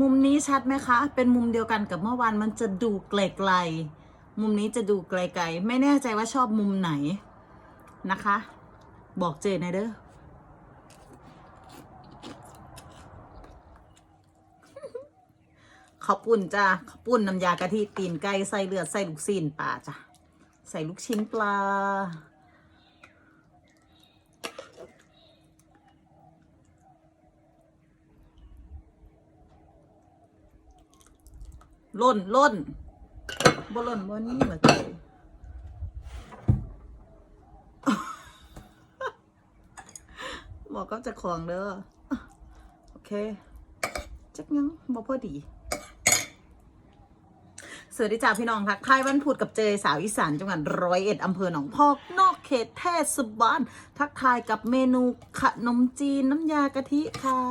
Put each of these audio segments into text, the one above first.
มุมนี้ชัดไหมคะ เป็นมุมเดียวกันกับเมื่อวานมันจะดูไกลๆ มุมนี้จะดูไกลๆ ไม่แน่ใจว่าชอบมุมไหนนะคะ บอกเจนนอยเด้อขอบปุ่นจ้าขอบปุ่นน้ำยากะทิตีนไก่ใส่เลือดใส่ลูกซีนปลาจ้ะใส่ลูกชิ้นปลา ล่นล่นบ่ล่นบ่นี่เหมือนกันบอกก็จะของเด้อโอเค จักยังบ่พอดีสวัสดีจ้าพี่น้องทักทายวันพุธกับเจยสาวอีสานจังหวัดร้อยเอ็ดอำเภอหนองพอกนอกเขตเทศบาลทักทายกับเมนูขนมจีนน้ำยากะทิค่ะ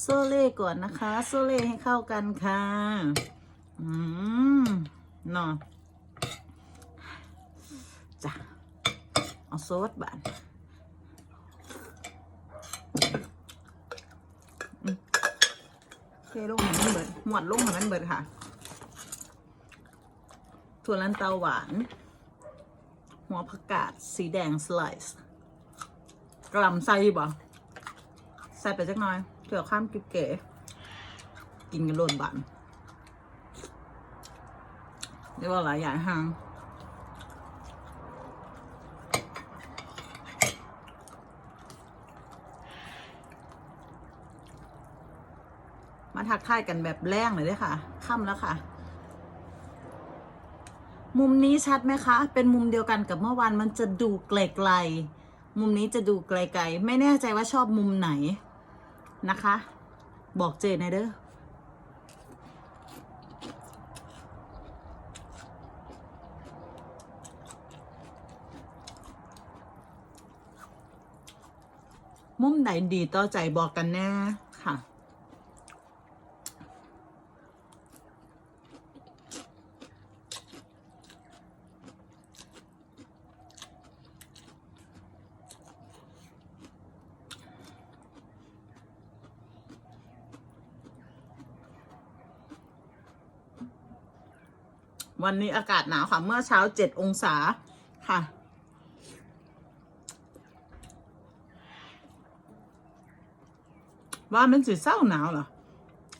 โซเล่ก่อนนะคะ โซเล่ให้เข้ากันค่ะ อืมนาะจ้ะเอาโซดบานเทลงให้มันเบิดหมวดลงให้มันเบิดค่ะถั่วลันเตาหวาน หัวผักกาดสีแดงสไลซ์กระหลำไส้บ่ใส่ไปจักหน่อยเผื่อข้ามกิ๊บเก๋กินกันโลนบัน เรียกว่าหลายอย่างห้างมาทักทายกันแบบแรงเลยด้วยค่ะ ค่ำแล้วค่ะ มุมนี้ชัดไหมคะ เป็นมุมเดียวกันกับเมื่อวานมันจะดูไกลๆ มุมนี้จะดูไกลๆ ไม่แน่ใจว่าชอบมุมไหนนะคะ บอกเจนหนอยเด้อ มุมไหนดีต่อใจบอกกันแน่ค่ะ วันนี้อากาศหนาวค่ะ เมื่อเช้าเจ็ดองศาค่ะ ว่ามันสิเศร้าหนาวเหรอ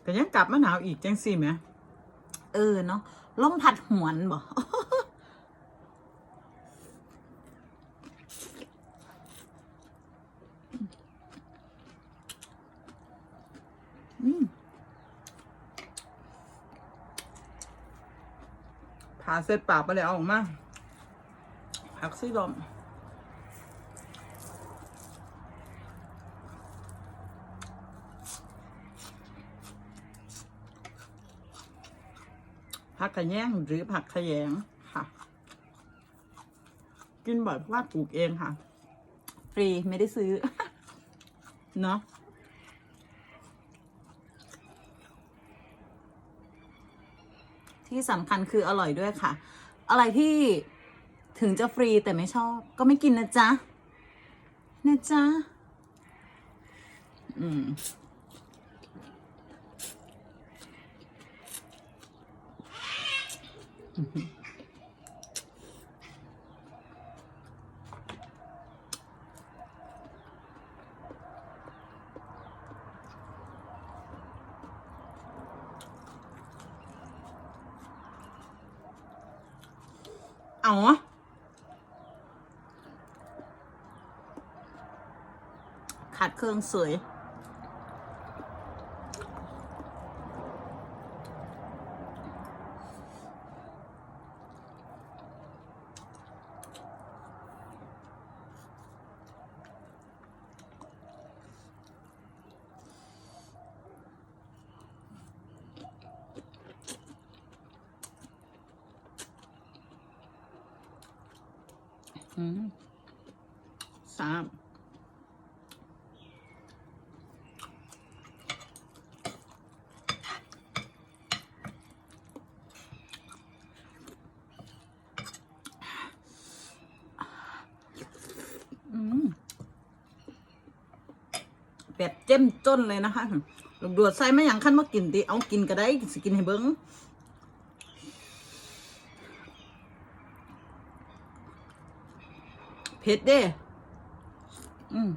ก็ยังกลับมาหนาวอีกจังสิไหมเออเนาะลมพัดหวนบ่อืมผ่าเสร็จปากไปเลยเอาออกมาผักซี่ลม ผักกระแยงหรือผักขยงค่ะ กินบ่อยเพราะว่าปลูกเองค่ะ ฟรีไม่ได้ซื้อ เนาะที่สำคัญคืออร่อยด้วยค่ะ อะไรที่ถึงจะฟรีแต่ไม่ชอบ ก็ไม่กินนะจ๊ะ นะจ๊ะ อืม เอาขาดเครื่องสวย สามแบบเจ้มจนเลยนะคะลูดวดใส่ไม่อย่างขั้นว่ากินติเอากินก็ได้สกินให้เบิ้ง ผ็ดเด้อืม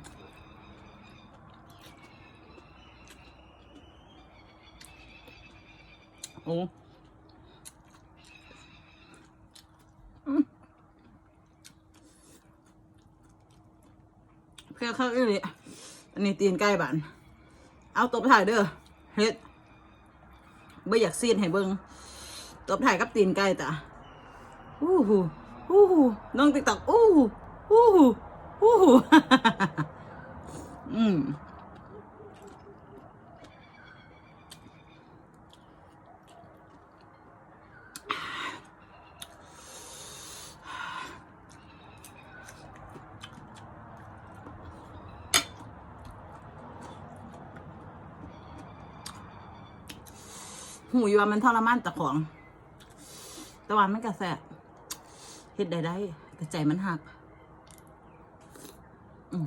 โอ้อืมเพื่อเข้าอีหลีอันนี้ตีนไก่บาน เอาตบถ่ายเด้อ เฮ็ดไม่อยากซีนให้เบิ่งตบถ่ายกับตีนไก่ตาอู้หูอู้หูน้องติ๊กตอกอู้หู อู้หูอู้หูอืมหูอยู่ว่ามันทรมานตะของ แต่ว่ามันกระแสเฮ็ดได้ได้แต่ใจมันหัก อืม